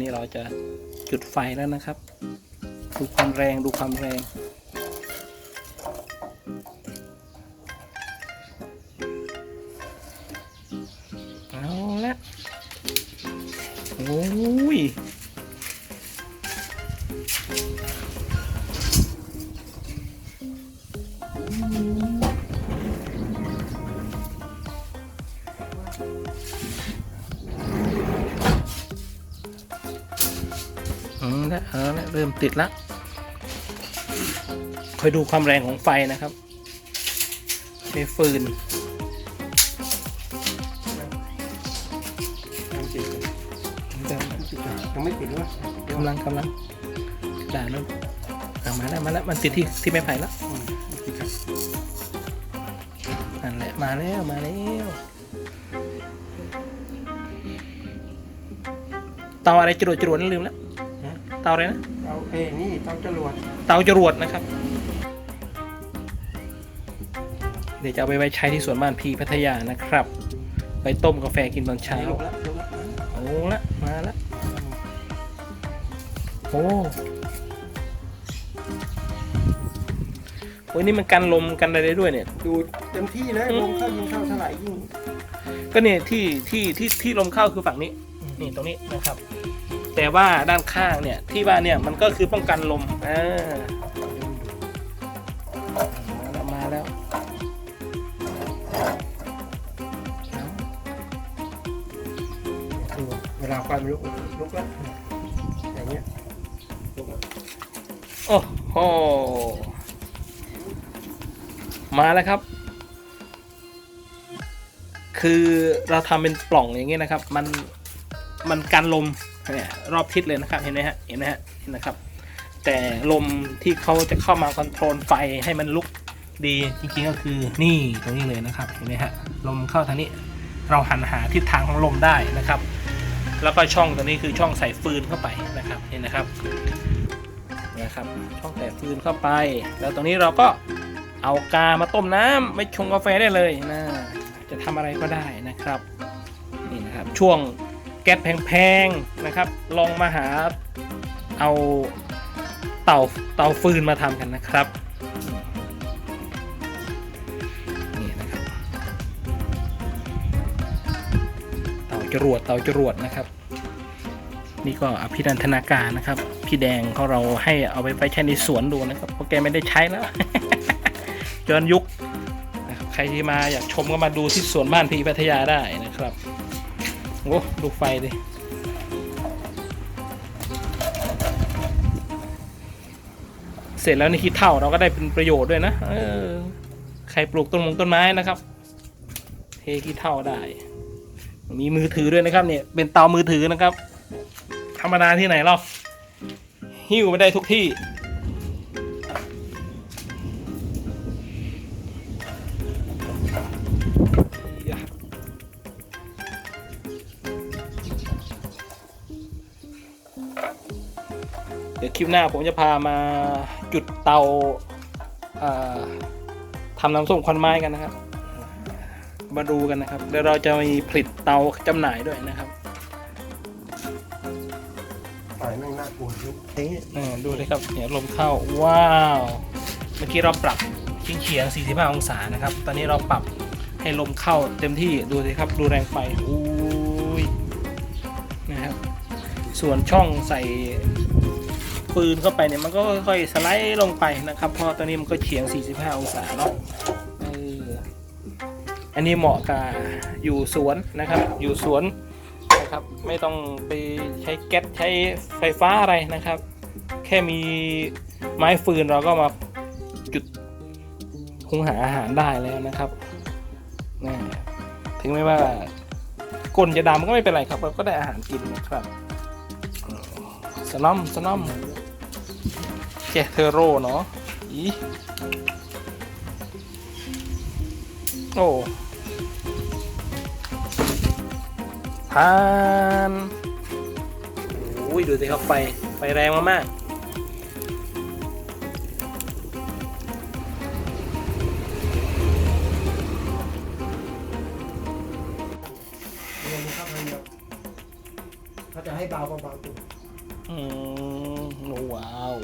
นี่เราจะจุดไฟแล้วนะครับ ดูความแรงดูความแรง เอาละโอ้ยอืม แล้วเอาละเริ่มติดละคอยดูความแรงของไฟนะครับใช้ฟืนยังติดอยู่ยังไม่ติดหรือเปล่าเดี๋ยวกำลังกำลังด่าแล้วอะมาแล้วมาแล้วมันติดที่ที่ไม้ไผ่แล้วอืมติดครับนั่นแหละมาแล้วมาแล้วเตาอะไรจรวดจรวดนั่นลืมแล้วนะ เตาอะไรนะเอาเอ้นี่เตาจรวดเตาจรวดนะครับ เดี๋ยวจะเอาไปไว้ใช้ที่สวนบ้านพีพัทยานะครับ ไปต้มกาแฟกินตอนเช้า ลงแล้วลงแล้วโอ้ละมาละโอ้โอ้ยนี่มันกันลมกันอะไรได้ด้วยเนี่ย ดูเต็มที่นะอืมลงเข้ายิงเข้าเท่าไหร่ยิ่ง ก็เนี่ยที่ที่ที่ที่ลมเข้าคือฝั่งนี้ นี่ตรงนี้นะครับ แต่ว่าด้านข้างเนี่ยที่ว่าเนี่ยมันก็คือป้องกันลมอ่ามาแล้วมาแล้วดูเวลาไฟมันลุกลุกแล้วอย่างเงี้ยโอ้โหมาแล้วครับ คือเราทำเป็นปล่องอย่างเงี้ยนะครับ มันมันกันลม เนี่ยรอบทิศเลยนะครับเห็นไหมฮะเห็นไหมฮะเห็นนะครับ แต่ลมที่เขาจะเข้ามาคอนโทรลไฟให้มันลุกดีจริงๆก็คือนี่ตรงนี้เลยนะครับเห็นไหมฮะลมเข้าทางนี้เราหันหาทิศทางของลมได้นะครับ แล้วก็ช่องตัวนี้คือช่องใส่ฟืนเข้าไปนะครับเห็นนะครับนะครับ ช่องแต่ฟืนเข้าไป แล้วตรงนี้เราก็เอากามาต้มน้ำไม่ชงกาแฟได้เลยนะจะทำอะไรก็ได้นะครับนี่นะครับช่วง ก๊สแพงๆนะครับ ลองมาหาเอาเตาเตาฟืนมาทำกันนะครับนี่นะครับ เตาจรวดเตาจรวดนะครับ นี่ก็อภินันทนาการนะครับ พี่แดงเขาเราให้เอาไปไปใช้ในสวนดูนะครับเพราะแกไม่ได้ใช้แล้วย้อนยุคนะครับใครที่มาอยากชมก็มาดูที่สวนบ้านพี่พัทยาได้นะครับ โอ้ดูไฟดิเสร็จแล้วนี่ขี้เท่าเราก็ได้เป็นประโยชน์ด้วยนะเออใครปลูกต้นมงต้นไม้นะครับ เทขี้เท่าได้ มีมือถือด้วยนะครับ เนี่ย เป็นเตามือถือนะครับ ธรรมดาที่ไหนหรอกหิ้วไปได้ทุกที่ เดี๋ยวคลิปหน้าผมจะพามาจุดเตาอ่าทำน้ำส้มควันไม้กันนะครับ มาดูกันนะครับเดี๋ยวเราจะมีผลิตเตาจำหน่ายด้วยนะครับไฟแม่งน่ากลัวลุกเอ๊ะอ่าดูเลยครับเนี่ยลมเข้า ว้าว เมื่อกี้เราปรับเฉียงเฉียงๆ45 องศานะครับ ตอนนี้เราปรับให้ลมเข้าเต็มที่ดูสิครับดูแรงไฟอุ้ยนะครับ ส่วนช่องใส่ ปืนเข้าไปเนี่ยมันก็ค่อยๆสไลด์ลงไปนะครับเพราะตอนนี้มันก็เฉียง 45 องศาเนาะอออันนี้เหมาะกับอยู่สวนนะครับ อยู่สวนนะครับ ไม่ต้องไปใช้แก๊สใช้ไฟฟ้าอะไรนะครับ แค่มีไม้ฟืนเราก็มาจุดหุงหาอาหารได้แล้วนะครับนะถึงไม่ว่าก้นจะดำก็ไม่เป็นไรครับเราก็ได้อาหารกินนะครับสนอมสนอม เจเทอโรเนาะอีโอ้ทานโอ้ยดูสิครับไฟ ไฟแรงมากๆเรียนครับเรียนเขาจะให้เบาเบาๆตัวอืมว้าว